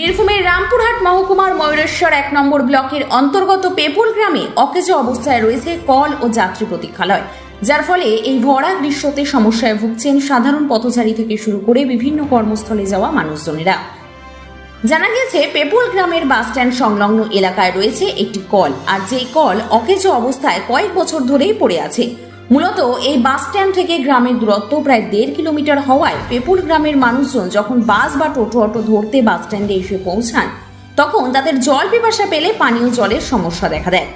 বীরভূমের রামপুরহাট মহকুমার ময়ূরেশ্বর এক নম্বর ব্লকের অন্তর্গত পেপুল গ্রামে অকেজো অবস্থায় রয়েছে কল ও যাত্রী প্রতীক্ষালয়। যার ফলে এই ভরা গ্রীষ্মতে সমস্যায় ভুগছেন সাধারণ পথচারী থেকে শুরু করে বিভিন্ন কর্মস্থলে যাওয়া মানুষজনেরা। জানা গেছে পেপুল গ্রামের বাসস্ট্যান্ড সংলগ্ন এলাকায় রয়েছে একটি কল, আর যেই কল অকেজো অবস্থায় কয়েক বছর ধরেই পড়ে আছে। মূলত এই বাস স্ট্যান্ড থেকে গ্রামের দূরত্ব প্রায় দেড় কিলোমিটার হওয়ায় পেপুল গ্রামের মানুষজন যখন বাস বা টোটো অটো ধরতে বাস স্ট্যান্ডে এসে পৌঁছান, তখন তাদের জল পিপাসা পেলে পানীয় জলের সমস্যা দেখা দেয়।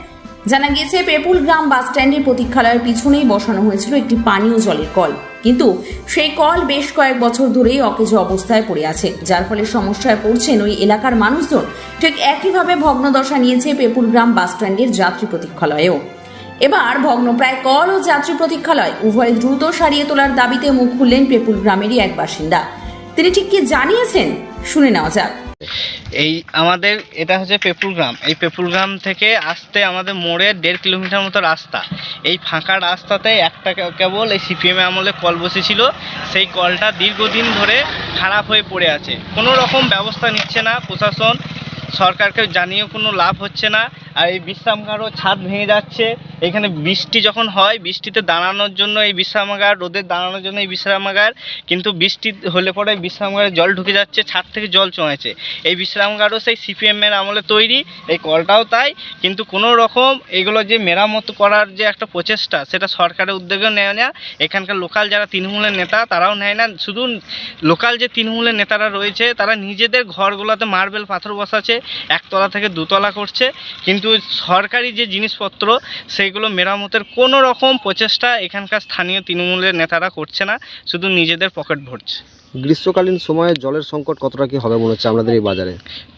জানা গিয়েছে, পেপুল গ্রাম বাস স্ট্যান্ডের প্রতীক্ষালয়ের পিছনেই বসানো হয়েছিল একটি পানীয় জলের কল। কিন্তু সেই কল বেশ কয়েক বছর ধরেই অকেজো অবস্থায় পড়ে আছে। যার ফলে সমস্যায় পড়ছেন ওই এলাকার মানুষজন। ঠিক একইভাবে ভগ্নদশা নিয়েছে পেপুল গ্রাম বাস স্ট্যান্ডের যাত্রী প্রতীক্ষালয়েও। এবার ভগ্নপ্রায় কল ও যাত্রী প্রতীক্ষালয় উভয় দ্রুত সারিয়ে তোলার দাবিতে মুখ খুললেন পেপুল গ্রামেরই এক বাসিন্দা। তিনি ঠিক কি জানিয়েছেন? শুনে নেওয়া যাক। এই আমাদের এটা হচ্ছে পেপুল গ্রাম। এই পেপুল গ্রাম থেকে আসতে আমাদের মোড়ে দেড় কিলোমিটার মতো রাস্তা। এই ফাঁকা রাস্তাতে একটা কেবল এই সিপিএম আমলে কল বসেছিল। সেই কলটা দীর্ঘদিন ধরে খারাপ হয়ে পড়ে আছে। কোনো রকম ব্যবস্থা নিচ্ছে না প্রশাসন। সরকারকে জানিয়েও কোনো লাভ হচ্ছে না। আর এই বিশ্রামগারও ছাদ ভেঙে যাচ্ছে। এখানে বৃষ্টি যখন হয়, বৃষ্টিতে দাঁড়ানোর জন্য এই বিশ্রামাগার, রোদে দাঁড়ানোর জন্য এই বিশ্রামাগার, কিন্তু বৃষ্টি হলে পরে বিশ্রামাগারে জল ঢুকে যাচ্ছে, ছাদ থেকে জল চমেছে। এই বিশ্রামাগারও সেই সিপিএমের আমলে তৈরি, এই কলটাও তাই, কিন্তু কোনো রকম এগুলো যে মেরামত করার যে একটা প্রচেষ্টা, সেটা সরকারের উদ্যোগেও নেয় না। এখানকার লোকাল যারা তৃণমূলের নেতা, তারাও নেয় না। শুধু লোকাল যে তৃণমূলের নেতারা রয়েছে, তারা নিজেদের ঘরগুলোতে মার্বেল পাথর বসাচ্ছে, একতলা থেকে দুতলা করছে। কিন্তু সরকারি যে জিনিসপত্র সেইগুলো মেরামতের কোনো রকম প্রচেষ্টা এখানকার স্থানীয় তৃণমূলের নেতারা করছে না, শুধু নিজেদের পকেট ভরছে। গ্রীষ্মকালীন সময়ে জলের সংকট কতটা কি হবে মনে হচ্ছে আপনাদের এই বাজারে?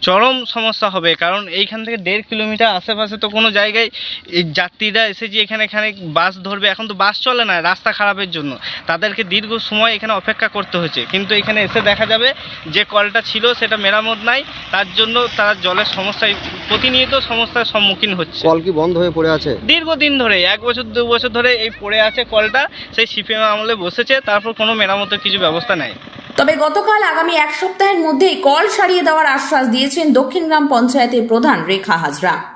চরম সমস্যা হবে কারণ এইখান থেকে দেড় কিলোমিটার আশেপাশে তো কোনো জায়গায় এই যাত্রীরা এসে যে এখানে এখানে বাস ধরবে এখন তো বাস চলে না রাস্তা খারাপের জন্য। তাদেরকে দীর্ঘ সময় এখানে অপেক্ষা করতে হচ্ছে। কিন্তু এখানে এসে দেখা যাবে যে কলটা ছিল সেটা মেরামত নাই তার জন্য তারা জলের সমস্যায় প্রতিনিয়ত সমস্যার সম্মুখীন হচ্ছে। কল কি বন্ধ হয়ে পড়ে আছে? দীর্ঘদিন ধরে এক বছর দু বছর ধরে এই পড়ে আছে কলটা সেই সিপিএম আমলে বসেছে তারপর কোনো মেরামতের কিছু ব্যবস্থা নেই। তবে গতকাল আগামী এক সপ্তাহের মধ্যেই কল সারিয়ে দেওয়ার আশ্বাস দিয়েছেন দক্ষিণ গ্রাম পঞ্চায়েতের প্রধান রেখা হাজরা।